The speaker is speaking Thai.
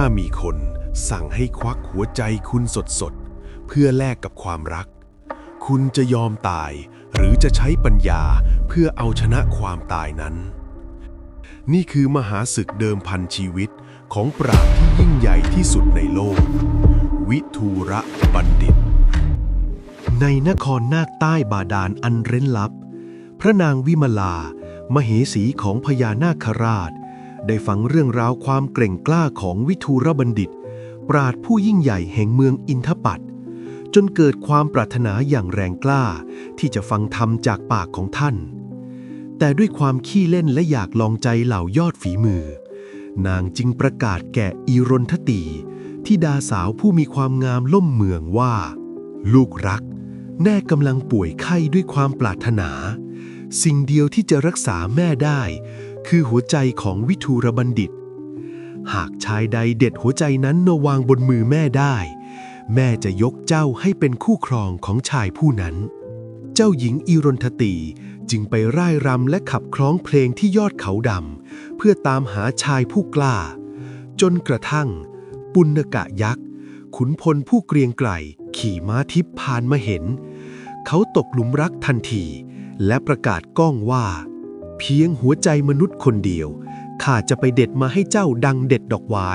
ถ้ามีคนสั่งให้ควักหัวใจคุณสดๆ เพื่อแลกกับความรัก คุณจะยอมตายหรือจะใช้ปัญญาเพื่อเอาชนะความตายนั้น นี่คือมหาศึกเดิมพันชีวิตของปราชญ์ที่ยิ่งใหญ่ที่สุดในโลก วิทูระบัณฑิต ในนครนาคใต้บาดาลอันเร้นลับ พระนางวิมลามเหสีของพญานาคราช ได้ฟังเรื่องราวความเกร่งกล้าของวิทูรบัณฑิต ปราดผู้ยิ่งใหญ่แห่งเมืองอินทปัตจนเกิดความปรารถนาอย่างแรงกล้าที่จะฟังธรรมจากปากของท่าน แต่ด้วยความขี้เล่นและอยากลองใจเหล่ายอดฝีมือ นางจึงประกาศแก่อีรนทตีที่ดาสาวผู้มีความงามล่มเมืองว่า ลูกรัก แน่กำลังป่วยไข้ด้วยความปรารถนา สิ่งเดียวที่จะรักษาแม่ได้ คือหัวใจของวิทูรบัณฑิต หากชายใดเด็ดหัวใจนั้นมาวางบนมือแม่ได้ แม่จะยกเจ้าให้เป็นคู่ครองของชายผู้นั้น เจ้าหญิงอีรนทตีจึงไปร่ายรำและขับคล้องเพลงที่ยอดเขาดำเพื่อตามหาชายผู้กล้า จนกระทั่ง ปุณกะยักษ์ ขุนพลผู้เกรียงไกรขี่ม้าทิพย์ผ่านมาเห็น เขาตกหลุมรักทันที และประกาศก้องว่า เพียงหัวใจมนุษย์คนเดียว ข้าจะไปเด็ดมาให้เจ้าดังเด็ดดอกไว้